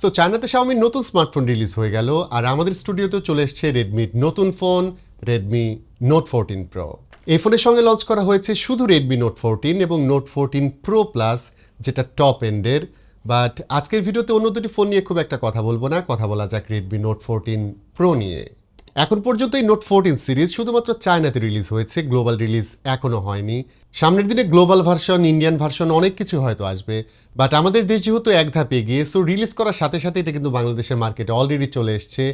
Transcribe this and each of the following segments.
So চায়নাতে শাওমির নতুন smartphone release হয়ে গেল, আর আমাদের স্টুডিওতেও চলে এসছে রেডমির নতুন phone Redmi note fourteen pro এই ফোনের সঙ্গে লঞ্চ করা হয়েছে শুধু রেডমি নোট ফোরটিন এবং নোট ফোরটিন প্রো প্লাস যেটা টপ এন্ডের বাট আজকের ভিডিওতে অন্য দুটি ফোন নিয়ে খুব একটা কথা বলব না, কথা বলা যাক রেডমি নোট ফোরটিন প্রো নিয়ে। এখন পর্যন্ত এই নোট ফোরটিন সিরিজ শুধুমাত্র চায়নাতে রিলিজ হয়েছে গ্লোবাল রিলিজ এখনও হয়নি। সামনের দিনে গ্লোবাল ভার্সন ইন্ডিয়ান ভার্সন অনেক কিছু হয়তো আসবে বাট আমাদের দেশ যেহেতু এক ধাপ এগিয়ে সো রিলিজ করার সাথে সাথে এটা কিন্তু বাংলাদেশের মার্কেটে অলরেডি চলে এসছে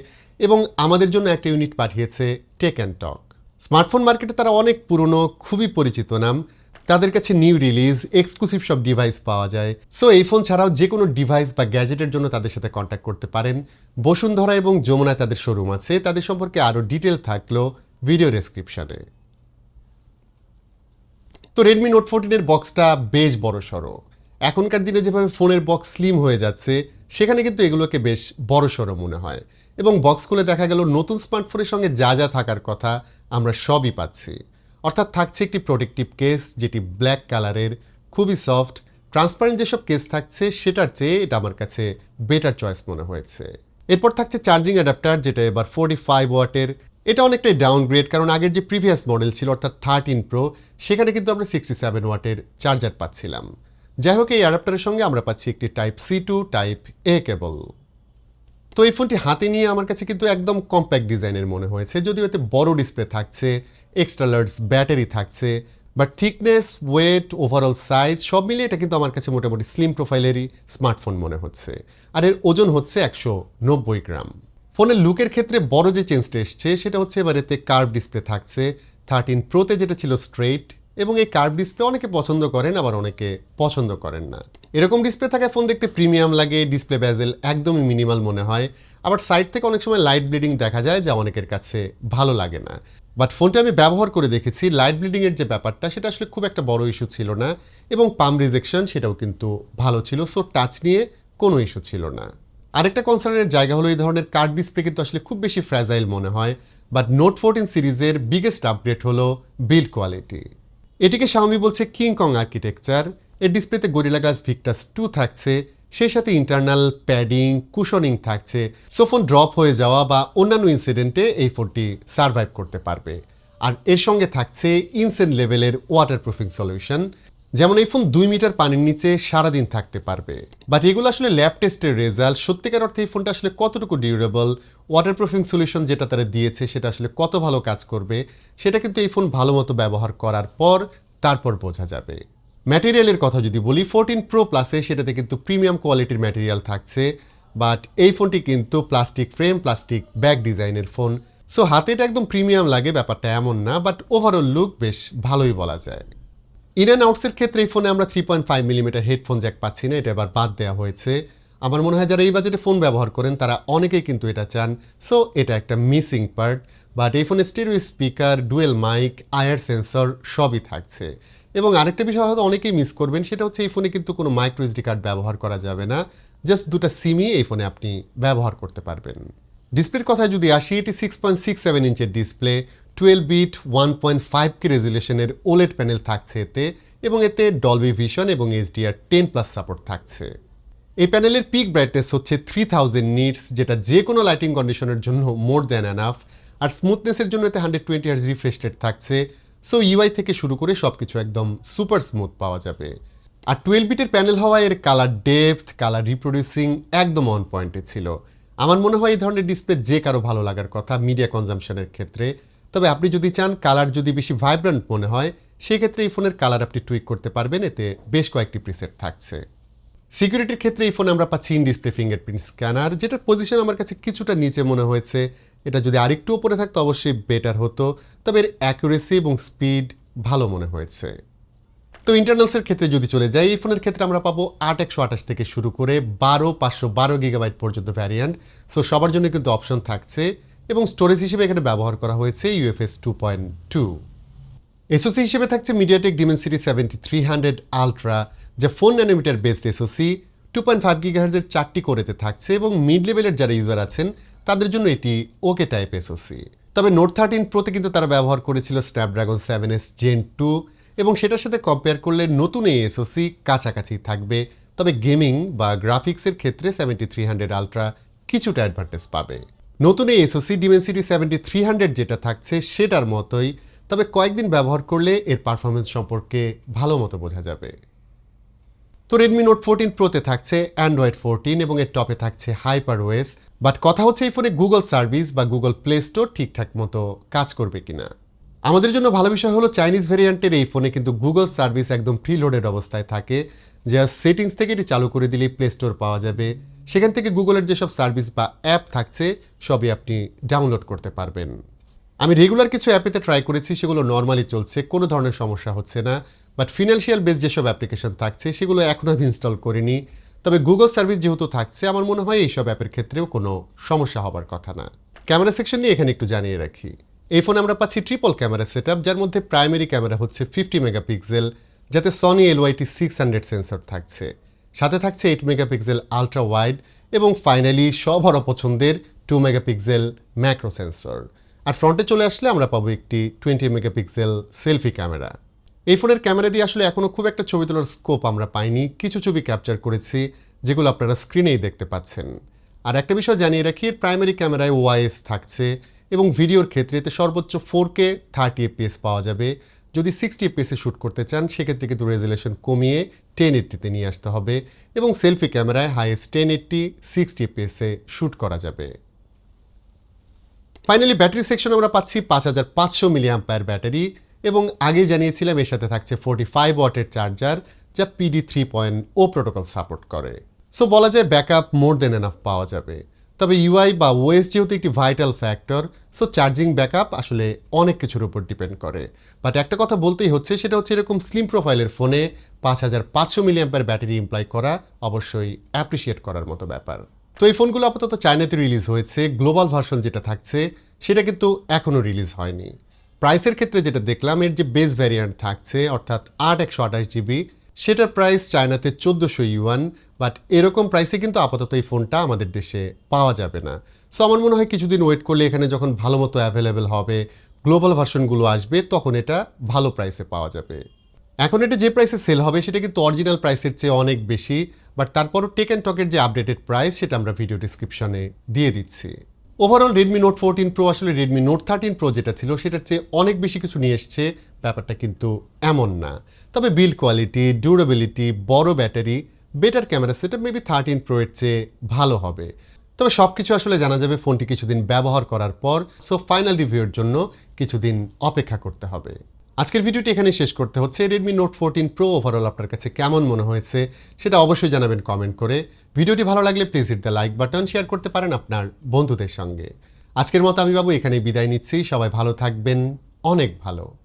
এবং আমাদের জন্য একটা ইউনিট পাঠিয়েছে টেক অ্যান্ড টক স্মার্টফোন মার্কেটে তারা অনেক পুরনো, খুবই পরিচিত নাম। তাদের কাছে নিউ রিলিজ এক্সক্লুসিভ সব ডিভাইস পাওয়া যায়। সো এই ফোন ছাড়াও যে কোনো ডিভাইস বা গ্যাজেটের জন্য তাদের সাথে কন্ট্যাক্ট করতে পারেন। বসুন্ধরা এবং যমুনায় তাদের শোরুম আছে। তাদের সম্পর্কে আরও ডিটেল থাকল ভিডিও ডেসক্রিপশনে তো রেডমি নোট ফোরটিনের বক্সটা বেশ বড় সড়ো। এখনকার দিনে যেভাবে ফোনের বক্স স্লিম হয়ে যাচ্ছে, সেখানে কিন্তু এগুলোকে বেশ বড় সড়ো মনে হয়। এবং বক্স খুলে দেখা গেল নতুন স্মার্টফোনের সঙ্গে যা যা থাকার কথা আমরা সবই পাচ্ছি। অর্থাৎ থাকছে একটি প্রোটেক্টিভ কেস যেটি ব্ল্যাক কালারের, খুবই সফট, ট্রান্সপারেন্ট যেসব কেস থাকছে সেটার চেয়ে এটা আমার কাছে বেটার চয়েস মনে হয়েছে। এরপর থাকছে চার্জিং অ্যাডাপ্টার যেটা এবার ফোর্টি ফাইভ ওয়াটের। এটা অনেকটাই ডাউনগ্রেড কারণ আগের যে প্রিভিয়াস মডেল ছিল, অর্থাৎ থার্টিন প্রো সেখানে কিন্তু আমরা সিক্সটি সেভেন ওয়াটের চার্জার পাচ্ছিলাম। যাই হোক, এই অ্যাডাপ্টারের সঙ্গে আমরা পাচ্ছি একটি type C to type A cable তো এই ফোনটি হাতে নিয়ে আমার কাছে কিন্তু একদম কম্প্যাক্ট ডিজাইনের মনে হয়েছে, যদিও এতে বড় ডিসপ্লে থাকছে এক্সট্রা লার্জ ব্যাটারি থাকছে but thickness weight overall size সব মিলিয়ে এটা কিন্তু আমার কাছে মোটামুটি স্লিম প্রোফাইলেরই স্মার্টফোন মনে হচ্ছে। আর এর ওজন হচ্ছে একশো নব্বই গ্রাম। ফোনের লুকের ক্ষেত্রে বড় যে চেঞ্জটা এসছে, সেটা হচ্ছে এবার এতে কার্ভ ডিসপ্লে থাকছে থার্টিন প্রোতে যেটা ছিল স্ট্রেইট এবং এই কার্ভ ডিসপ্লে অনেকে পছন্দ করেন, আবার অনেকে পছন্দ করেন না। এরকম ডিসপ্লে থাকায় ফোন দেখতে প্রিমিয়াম লাগে ডিসপ্লে ব্যাজেল একদমই মিনিমাল মনে হয়, আবার সাইড থেকে অনেক সময় লাইট ব্লিডিং দেখা যায়, যা অনেকের কাছে ভালো লাগে না। বাট ফোনটা আমি ব্যবহার করে দেখেছি লাইট ব্লিডিংয়ের যে ব্যাপারটা, সেটা আসলে খুব একটা বড় ইস্যু ছিল না এবং পাম রিজেকশন সেটাও কিন্তু ভালো ছিল। সো টাচ নিয়ে কোনো ইস্যু ছিল না। আরেকটা কনসার্নের জায়গা হলো এই ধরনের কার্ড ডিসপ্লে কিন্তু আসলে খুব বেশি ফ্র্যাজাইল মনে হয়। বাট নোট ফোরটিন সিরিজের বিগেস্ট আপডেট হলো বিল্ড কোয়ালিটি এটিকে Xiaomi বলছে কিং কং আর্কিটেকচার এর ডিসপ্লেতে গরিলা গ্লাস ভিক্টাস টু থাকছে। সেই সাথে ইন্টারনাল প্যাডিং কুশনিং থাকছে। সো ফোন ড্রপ হয়ে যাওয়া বা অন্যান্য ইনসিডেন্টে এই ফোনটি সার্ভাইভ করতে পারবে। আর এর সঙ্গে থাকছে ইনসেন্ট লেভেলের ওয়াটারপ্রুফিং সলিউশন যেমন এই ফোন দুই মিটার পানির নিচে সারাদিন থাকতে পারবে। বাট এগুলো আসলে ল্যাব টেস্টের রেজাল্ট সত্যিকার অর্থে এই ফোনটা আসলে কতটুকু ডিউরেবল ওয়াটারপ্রুফিং সলিউশন যেটা তারা দিয়েছে সেটা আসলে কত ভালো কাজ করবে, সেটা কিন্তু এই ফোন ভালো মতো ব্যবহার করার পর, তারপর বোঝা যাবে। ম্যাটেরিয়ালের কথা যদি বলি ফোরটিন প্রো প্লাসে সেটাতে কিন্তু প্রিমিয়াম কোয়ালিটির ম্যাটেরিয়াল থাকছে বাট এই ফোনটি কিন্তু প্লাস্টিক ফ্রেম প্লাস্টিক ব্যাক ডিজাইনের ফোন সো হাতে এটা একদম প্রিমিয়াম লাগে, ব্যাপারটা এমন না বাট ওভারঅল লুক বেশ ভালোই বলা যায়। ইন অ্যান্ড আউটসের ক্ষেত্রে এই ফোনে আমরা three point five millimetre headphone jack পাচ্ছি না, এটা এবার বাদ দেওয়া হয়েছে। আমার মনে হয় যারা এই বাজেটে ফোন ব্যবহার করেন, তারা অনেকেই কিন্তু এটা চান। সো এটা একটা মিসিং পার্ট বাট এই ফোনে stereo speaker dual mic IR sensor সবই থাকছে। এবং আরেকটা বিষয় হয়তো অনেকেই মিস করবেন, সেটা হচ্ছে এই ফোনে কিন্তু কোনো মাইক্রো এসডি কার্ড ব্যবহার করা যাবে না। জাস্ট দুটো সিমই এই ফোনে আপনি ব্যবহার করতে পারবেন। ডিসপ্লের কথায় যদি আসি, এটি six point six seven ইঞ্চের display twelve bit one point five K রেজুলেশনের OLED panel থাকছে এতে, এবং এতে ডলবি ভিশন এবং এইচডিআর টেন প্লাস সাপোর্ট থাকছে। এই প্যানেলের পিক ব্রাইটনেস হচ্ছে থ্রি থাউজেন্ড নিটস যেটা যে কোনো লাইটিং কন্ডিশনের জন্য মোর দ্যান অ্যানাফ আর স্মুথনেসের জন্য এতে hundred twenty hertz refresh rate থাকছে। সো ইউআই থেকে শুরু করে সব কিছু একদম সুপার স্মুথ পাওয়া যাবে। আর টুয়েলভ বিটের প্যানেল হওয়ায় এর কালার ডেপথ কালার রিপ্রোডিউসিং একদম অন পয়েন্টে ছিল। আমার মনে হয় এই ধরনের ডিসপ্লে যে কারও ভালো লাগার কথা মিডিয়া কনজামশনের ক্ষেত্রে। তবে আপনি যদি চান কালার যদি বেশি ভাইব্রান্ট মনে হয়, সেক্ষেত্রে এই ফোনের কালার আপনি টুইক করতে পারবেন, এতে বেশ কয়েকটি প্রিসেট থাকছে। সিকিউরিটির ক্ষেত্রে এই ফোনে আমরা পাচ্ছি ইন ডিসপ্লে ফিঙ্গারপ্রিন্ট স্ক্যানার যেটার পজিশন আমার কাছে কিছুটা নিচে মনে হয়েছে। এটা যদি আরেকটু উপরে থাকতো, অবশ্যই বেটার হতো। তবে এর অ্যাকুরেসি এবং স্পিড ভালো মনে হয়েছে। তো ইন্টারনালসের ক্ষেত্রে যদি চলে যাই, এই ফোনের ক্ষেত্রে আমরা পাবো আট একশো আঠাশ থেকে শুরু করে বারো, পাঁচশো বারো গিগাবাইট পর্যন্ত ভ্যারিয়েন্ট সো সবার জন্য কিন্তু অপশন থাকছে এবং স্টোরেজ হিসেবে এখানে ব্যবহার করা হয়েছে UFS two point two SOC হিসেবে থাকছে MediaTek Dimensity seventy three hundred ultra যা four nanometre based SOC two point five গিগাহার্জের চারটি করেতে থাকছে এবং মিড লেভেলের যারা ইউজার আছেন তাদের জন্য এটি ওকে টাইপ এসওসি তবে নোট থার্টিন প্রোতে কিন্তু তারা ব্যবহার করেছিল Snapdragon seven S gen two এবং সেটার সাথে কম্পেয়ার করলে নতুন এই এসওসি কাছাকাছি থাকবে। তবে গেমিং বা গ্রাফিক্সের ক্ষেত্রে সেভেন্টি থ্রি হান্ড্রেড আলট্রা কিছুটা অ্যাডভান্টেজ পাবে। নতুন এই SOC Dimensity seventy three hundred যেটা থাকছে সেটার মতোই, তবে কয়েকদিন ব্যবহার করলে এর পারফরমেন্স সম্পর্কে ভালো মতো বোঝা যাবে। তো রেডমি নোট ফোরটিন প্রোতে থাকছে অ্যান্ড্রয়েড ফোরটিন এবং এর টপে থাকছে হাইপার ওয়েস বাট কথা হচ্ছে এই ফোনে গুগল সার্ভিস বা গুগল প্লে স্টোর ঠিকঠাক মতো কাজ করবে কিনা। আমাদের জন্য ভালো বিষয় হলো চাইনিজ ভেরিয়েন্টের এই ফোনে কিন্তু গুগল সার্ভিস একদম প্রিলোডেড অবস্থায় থাকে। যা সেটিংস থেকে এটি চালু করে দিলেই প্লে স্টোর পাওয়া যাবে। সেখান থেকে গুগলের যেসব সার্ভিস বা অ্যাপ থাকছে, সবই আপনি ডাউনলোড করতে পারবেন। আমি রেগুলার কিছু অ্যাপেতে ট্রাই করেছি, সেগুলো নর্মালি চলছে, কোনো ধরনের সমস্যা হচ্ছে না। বাট ফিনান্সিয়াল বেস যেসব অ্যাপ্লিকেশন থাকছে, সেগুলো এখনও আমি ইনস্টল করিনি। তবে গুগল সার্ভিস যেহেতু থাকছে, আমার মনে হয় এইসব অ্যাপের ক্ষেত্রেও কোনো সমস্যা হবার কথা না। ক্যামেরা সেকশন নিয়ে এখানে একটু জানিয়ে রাখি। এই ফোনে আমরা পাচ্ছি ট্রিপল ক্যামেরা সেট যার মধ্যে প্রাইমারি ক্যামেরা হচ্ছে ফিফটি মেগাপিক্সেল যাতে Sony LYT six hundred sensor থাকছে। সাথে থাকছে এইট মেগাপিক্সেল আলট্রা ওয়াইড এবং ফাইনালি সবার অপছন্দের টু মেগাপিক্সেল ম্যাক্রো সেন্সর আর ফ্রন্টে চলে আসলে আমরা পাবো একটি টোয়েন্টি মেগাপিক্সেল সেলফি ক্যামেরা এই ফোনের ক্যামেরা দিয়ে আসলে এখনও খুব একটা ছবি তোলার স্কোপ আমরা পাইনি। কিছু ছবি ক্যাপচার করেছি, যেগুলো আপনারা স্ক্রিনেই দেখতে পাচ্ছেন। আর একটা বিষয় জানিয়ে রাখি প্রাইমারি ক্যামেরায় ওয়াইএস থাকছে এবং ভিডিওর ক্ষেত্রে এতে সর্বোচ্চ ফোর কে থার্টি এপিএস পাওয়া যাবে। যদি সিক্সটি এপিএসে শ্যুট করতে চান, সেক্ষেত্রে কিন্তু রেজুলেশন কমিয়ে টেন এইট্টিতে নিয়ে আসতে হবে এবং সেলফি ক্যামেরায় হাইয়েস্ট টেন এইট্টি সিক্সটি এপিএসে শ্যুট করা যাবে। ফাইনালি ব্যাটারি সেকশন আমরা পাচ্ছি পাঁচ হাজার পাঁচশো মিলিয়াম্পায়ার ব্যাটারি এবং আগে জানিয়েছিলাম এর সাথে থাকছে ফোর্টি ফাইভ ওয়াটের চার্জার যা PD three point O protocol support করে। সো বলা যায় ব্যাকআপ মোর দেন এনাফ পাওয়া যাবে। তবে ইউআই বা ওএস যেহেতু একটি vital factor so charging backup আসলে অনেক কিছুর উপর ডিপেন্ড করে। বাট একটা কথা বলতেই হচ্ছে, সেটা হচ্ছে এরকম স্লিম প্রোফাইলের ফোনে পাঁচ হাজার পাঁচশো মিলিয়াম্পার ব্যাটারি ইমপ্লাই করা অবশ্যই অ্যাপ্রিসিয়েট করার মতো ব্যাপার। তো এই ফোনগুলো আপাতত চায়নাতে রিলিজ হয়েছে গ্লোবাল ভার্সন যেটা থাকছে, সেটা কিন্তু এখনও রিলিজ হয়নি। প্রাইসের ক্ষেত্রে যেটা দেখলাম, এর যে বেস ভ্যারিয়েন্ট থাকছে, অর্থাৎ আট একশো আঠাশ জিবি সেটার প্রাইস চায়নাতে চোদ্দোশো ইউয়ান বাট এরকম প্রাইসে কিন্তু আপাতত এই ফোনটা আমাদের দেশে পাওয়া যাবে না। সো আমার মনে হয় কিছুদিন ওয়েট করলে এখানে যখন ভালো মতো অ্যাভেলেবেল হবে গ্লোবাল ভার্সনগুলো আসবে, তখন এটা ভালো প্রাইসে পাওয়া যাবে। এখন এটা যে প্রাইসে সেল হবে, সেটা কিন্তু অরিজিনাল প্রাইসের চেয়ে অনেক বেশি বাট তারপরও টেক অ্যান্ড টকের যে আপডেটেড প্রাইস সেটা আমরা ভিডিও ডিসক্রিপশনে দিয়ে দিচ্ছি। Overall Redmi note fourteen pro আসলে রেডমি নোট থার্টিন প্রো যেটা ছিল, সেটার চেয়ে অনেক বেশি কিছু নিয়ে এসছে। ব্যাপারটা কিন্তু এমন না। তবে বিল কোয়ালিটি ডিউরেবিলিটি বড় ব্যাটারি বেটার ক্যামেরা সেটা মেবি থার্টিন প্রো এর চেয়ে ভালো হবে। তবে সব কিছু আসলে জানা যাবে ফোনটি কিছুদিন ব্যবহার করার পর। সো ফাইনাল রিভিউর জন্য কিছুদিন অপেক্ষা করতে হবে। আজকের ভিডিওটি এখানে শেষ করতে হচ্ছে। Redmi Note fourteen Pro overall আপনার কাছে কেমন মনে হয়েছে সেটা অবশ্যই জানাবেন কমেন্ট করে। ভিডিওটি ভালো লাগলে please hit the like button share করতে পারেন আপনার বন্ধুদের সঙ্গে। আজকের মতো আমি বাবু এখানেই বিদায় নিচ্ছি। সবাই ভালো থাকবেন। অনেক ভালো।